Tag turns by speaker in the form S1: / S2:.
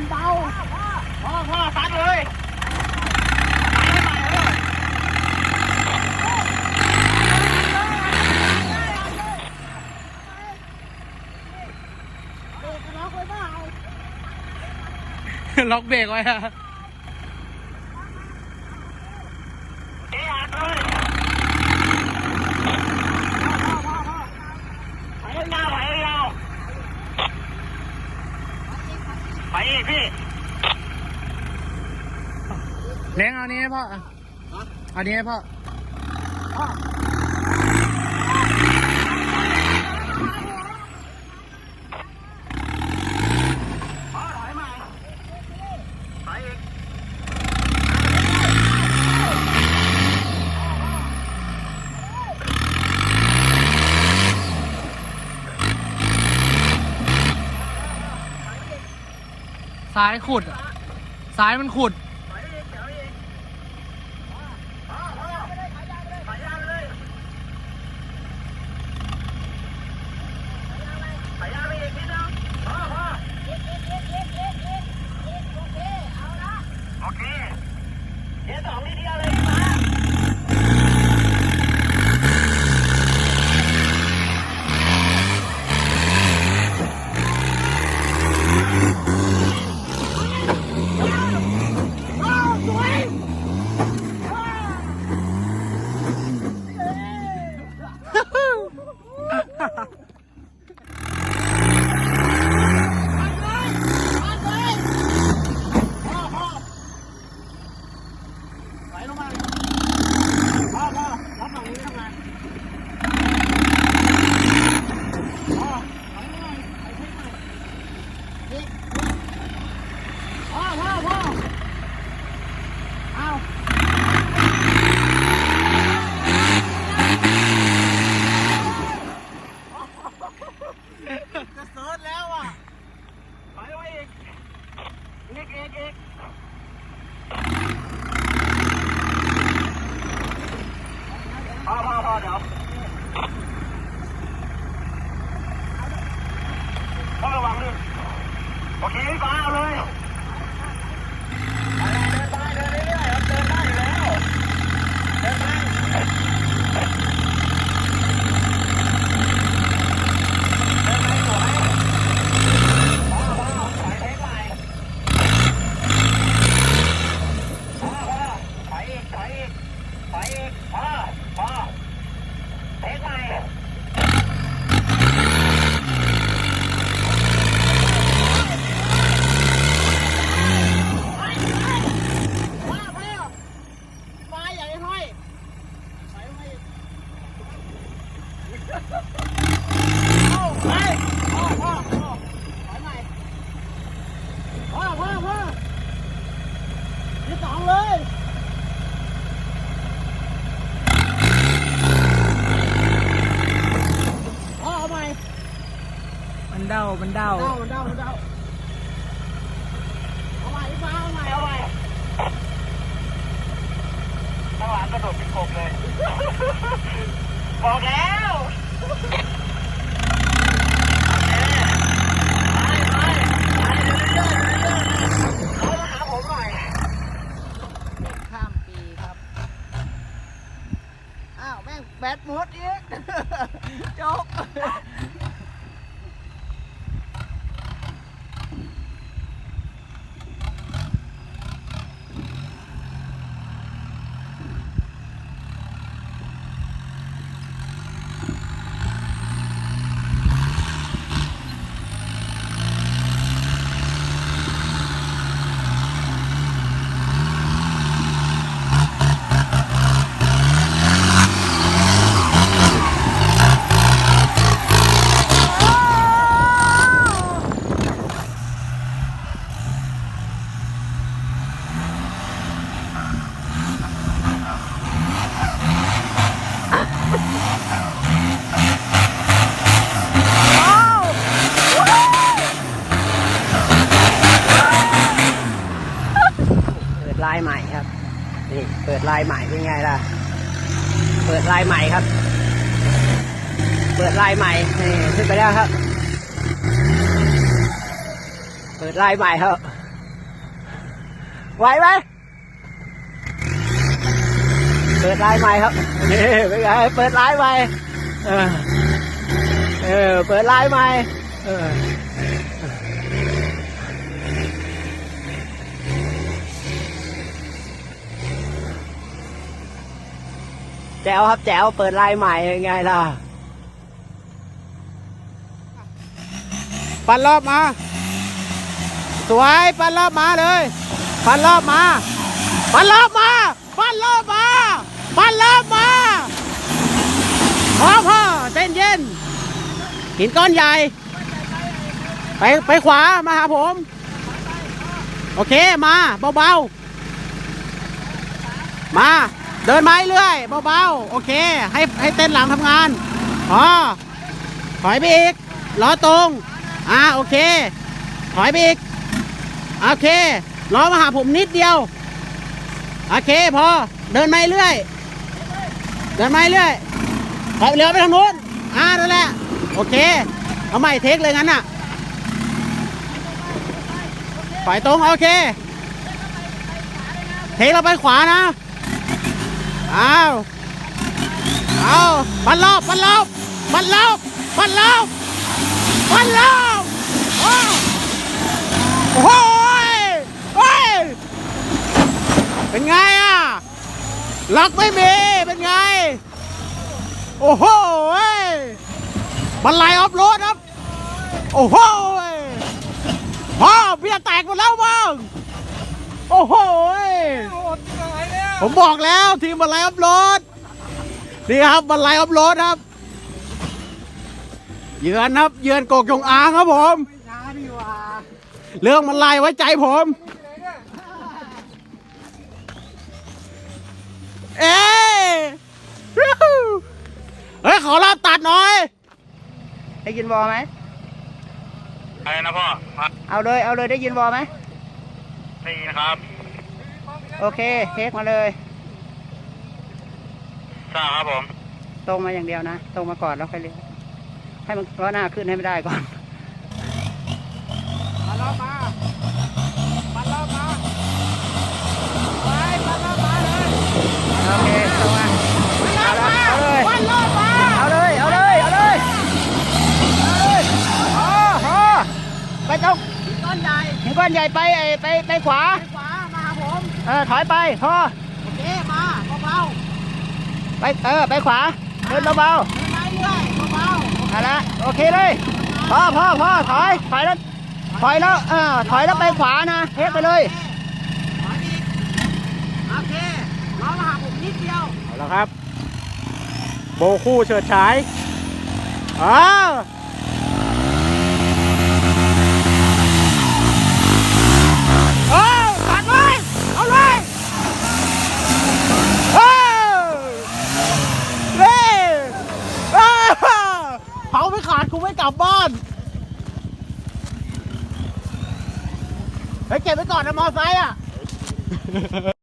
S1: มันเบา
S2: พ่อพ่อซัดเลย
S1: ล็อกเบ
S3: รกไว้ฮะ
S2: ไปพี่
S3: เล้งเอานี้ให้พ่อเอานี้ให้พ่อ ซ้ายขุดสายมันขุด
S2: โอเคเดี๋ยวสอง มันเด้ามั
S4: นเด้าเดา
S5: เดาเดาเอาใหม่พี่ฟ้าเอาใหม่เอาใหม่
S2: ข้างหลังกระโดดเป็นกบเลย บอกแล้วเอามาหาผมหน่อย
S5: ข้ามปีครับ อ้าว แม่งแบตหมดอีก จบ
S6: เปิดลายใหม่ครับ นี่เปิดลายใหม่เป็นไงล่ะ เปิดลายใหม่ครับ เปิดลายใหม่นี่ขึ้นไปแล้วครับ เปิดลายใหม่ครับ
S7: ไหวไหมเปิดลายใหม่ครับนี่เป็นไงเปิดลายใหม่เออเออเปิดลายใหม่เออ แจ๋วครับแจ๋วเปิดลายใหม่ยังไงล่ะ
S2: ปันรอบมา สวยปันรอบมาเลย ปันรอบมา ปันรอบมา ปันรอบมา ปันรอบมาพอพ่อเต้นเย็นหินก้อนใหญ่ ไปไปขวามาหาผม โอเคมาเบาๆ มา เดินไม้เรื่อยเบาๆ โอเค ให้ให้เต้นหลังทำงานพอถอยไปอีกล้อตรง อ่าโอเค ถอยไปอีก โอเคล้อมาหาผมนิดเดียว โอเคพอ เดินมาเรื่อย เดินมาเรื่อยถอยเรือไปทางนู้น อ่านั่นแหละ โอเค เอาใหม่เทคเลยงั้นน่ะถอยตรง โอเค เทคเราไปขวานะ อ้าวเอาปันรอบปันรอบปันรอบปันรอบปันลมโอ้โอ้โหยเฮ้ยเป็นไงอะล็อกไม่มีเป็นไง โอ้โหยมันไหลออฟโรดครับ โอ้โหพ่อเบียร์แตกหมดแล้วบ้างโอ้โหย ผมบอกแล้วทีมมันไหลออฟโรดนี่ครับมันไหลออฟโรดครับ เยือนครับเยือนโกกจงอางครับผม เรื่องมันลายไว้ใจผม เอ้ยฮู้ฮู้เฮ้ยขอรับตัดหน่อย
S7: ได้ยินวอไหม
S3: อะไรนะพ่อ
S7: เอาเลยเอาเลยได้ยินวอไหม
S3: นี่นะครับ
S7: โอเคเทคมาเลย
S3: ทราบครับผม
S7: ตรงมาอย่างเดียวนะ ตรงมาก่อนแล้วค่อยเลี้ยวให้มันล้อหน้าขึ้นให้ไม่ได้ก่อน
S2: ปันรอบมาปันรอบมาไปปันรอบมาเลย
S7: โอเคตรงมา
S2: ปันรอบมา
S7: เอาเลย
S2: ปันรอบมา
S7: เอาเลยเอาเลยเอาเลยเอาเลยพอพอไปตรง
S2: หินก้อนใหญ่
S7: หินก้อนใหญ่ไปไอ้ไปไปขวา ออถอยไปพอ
S2: โอเคมาเบา
S7: ไปเออไปขวาเดินเบา
S2: ๆเดินไปเรื่อยเบา
S7: ๆเอาละโอเคเลยพอพอพอถอยถอยแล้วถอยแล้วเออถอยแล้วไปขวานะเทคไปเลย
S2: ๆถอยอีกโอเคเรามาหาผมนิดเดียว
S4: เอาละครับ โบคู่เฉิดฉายอ้าเออตัดเลยเอาเลยเออเร่เออเผาไม่ขาดกูไม่กลับบ้าน เฮ้ยเก็บไว้ก่ อดนะมอไซค์อะ